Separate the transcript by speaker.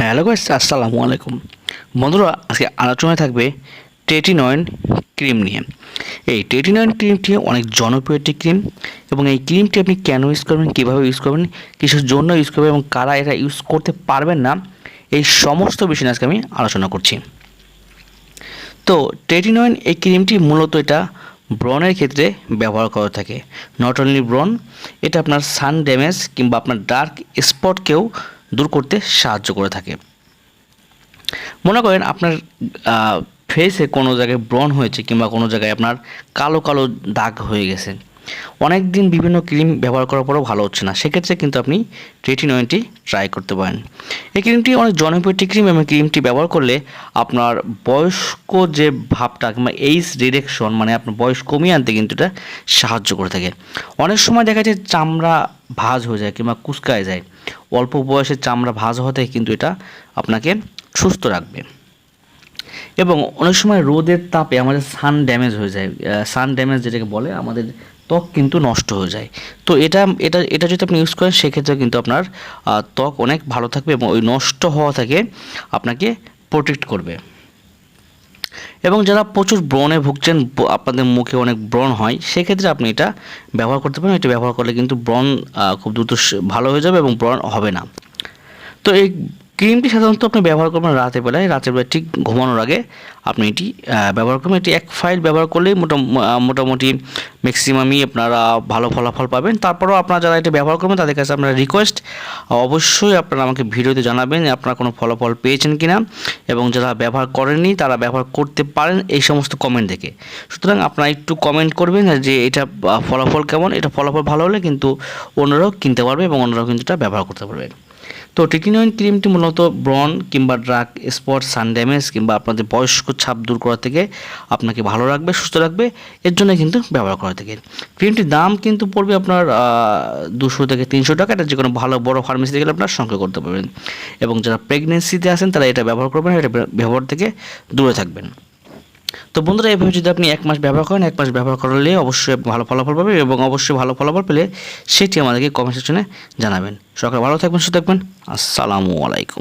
Speaker 1: Hello guys আসসালামু আলাইকুম। বন্ধুরা, আজকে আলোচনায় থাকবে টেটিনয়েন ক্রিম নিয়ে। এই টেটি টেটিনয়েন ক্রিমটি অনেক জনপ্রিয় একটি ক্রিম এবং এই ক্রিমটি আপনি কেন ইউজ করবেন, কীভাবে ইউজ করবেন, কিসের জন্য ইউজ করবেন এবং কারা এটা ইউজ করতে পারবেন না, এই সমস্ত বিষয় আজকে আমি আলোচনা করছি। তো টেটি টেটিনয়েন এই ক্রিমটি মূলত এটা ব্রণের ক্ষেত্রে ব্যবহার করা থাকে। নট অনলি ব্রণ, এটা আপনার সান ড্যামেজ কিংবা আপনার ডার্ক স্পটকেও দূর করতে সাহায্য করে থাকে। মনে করেন আপনার ফেসে কোনো জায়গায় ব্রণ হয়েছে কিংবা কোনো জায়গায় আপনার কালো কালো দাগ হয়ে গেছে। অনেক দিন বিভিন্ন ক্রিম ব্যবহার করার পরেও ভালো হচ্ছে না। সেক্ষেত্রে কিন্তু আপনি রেটিনয়েনটি ট্রাই করতে পারেন। এই ক্রিমটি অনেক জনপ্রিয় ক্রিম। এবং ক্রিমটি ব্যবহার করলে আপনার বয়স্ক যে ভাবটা কিংবা এইজ ডিরেকশন মানে আপনার বয়স কমিয়ে আনতে কিন্তু এটা সাহায্য করে থাকে। অনেক সময় দেখা যায় চামড়া ভাঁজ হয়ে যায় কিংবা কুচকায় যায়। অল্প বয়সে চামড়া ভাঁজ হতে কিন্তু এটা আপনাকে সুস্থ রাখবে। এবং অনেক সময় রোদের তাপে আমাদের সান ড্যামেজ হয়ে যায় সান ড্যামেজ যেটাকে বলে, আমাদের ত্বক কিন্তু নষ্ট হয়ে যায়। তো এটা এটা এটা যদি আপনি ইউজ করেন সেক্ষেত্রে কিন্তু আপনার ত্বক অনেক ভালো থাকবে এবং ওই নষ্ট হওয়া থেকে আপনাকে প্রোটেক্ট করবে। এবং যারা প্রচুর ব্রণে ভুগছেন আপনাদের মুখে অনেক ব্রণ হয়, সেক্ষেত্রে আপনি এটা ব্যবহার করতে পারেন। এটা ব্যবহার করলে কিন্তু ব্রণ খুব দ্রুত ভালো হয়ে যাবে এবং ব্রণ হবে না। তো এই ক্রিমটি সাধারণত আপনি ব্যবহার করবেন রাতের বেলায়। রাতের বেলায় ঠিক ঘুমানোর আগে আপনি এটি ব্যবহার করবেন। এটি এক ফাইল ব্যবহার করলেই মোটা মোটামুটি ম্যাক্সিমামই আপনারা ভালো ফলাফল পাবেন। তারপরেও আপনারা যারা এটা ব্যবহার করবেন, তাদের কাছে আপনারা রিকোয়েস্ট অবশ্যই আপনারা আমাকে ভিডিওতে জানাবেন আপনারা কোনো ফলাফল পেয়েছেন কিনা এবং যারা ব্যবহার করেননি, তারা ব্যবহার করতে পারেন এই সমস্ত কমেন্ট দেখে। সুতরাং আপনারা একটু কমেন্ট করবেন যে এটা ফলাফল কেমন? এটা ফলাফল ভালো হলে কিন্তু অন্যরাও কিনতে পারবে এবং অন্যরাও কিন্তু এটা ব্যবহার করতে পারবে। তো টিটিনয়েন ক্রিমটি মূলত ব্রন কিংবা ড্রাগ স্পট, সান ড্যামেজ কিংবা আপনাদের বয়স্ক ছাপ দূর করা থেকে আপনাকে ভালো রাখবে, সুস্থ রাখবে, এর জন্য কিন্তু ব্যবহার করা থাকে। ক্রিমটির দাম কিন্তু পড়বে আপনার দুশো থেকে তিনশো টাকা। এটা যে কোনো ভালো বড় ফার্মেসিতে গেলে আপনার সংগ্রহ করতে পারবেন। এবং যারা প্রেগনেন্সিতে আছেন, তারা এটা ব্যবহার করবেন, এটা ব্যবহার থেকে দূরে থাকবেন। তো বন্ধুরা, এভাবে যদি আপনি এক মাস ব্যবহার করেন, এক মাস ব্যবহার করলে অবশ্যই ভালো ফলাফল পাবেন এবং অবশ্যই ভালো ফলাফল পেলে সেটি আমাদেরকে কমেন্ট সেকশনে জানাবেন। সকালে ভালো থাকবেন, সুস্থ থাকবেন। আসসালামু আলাইকুম।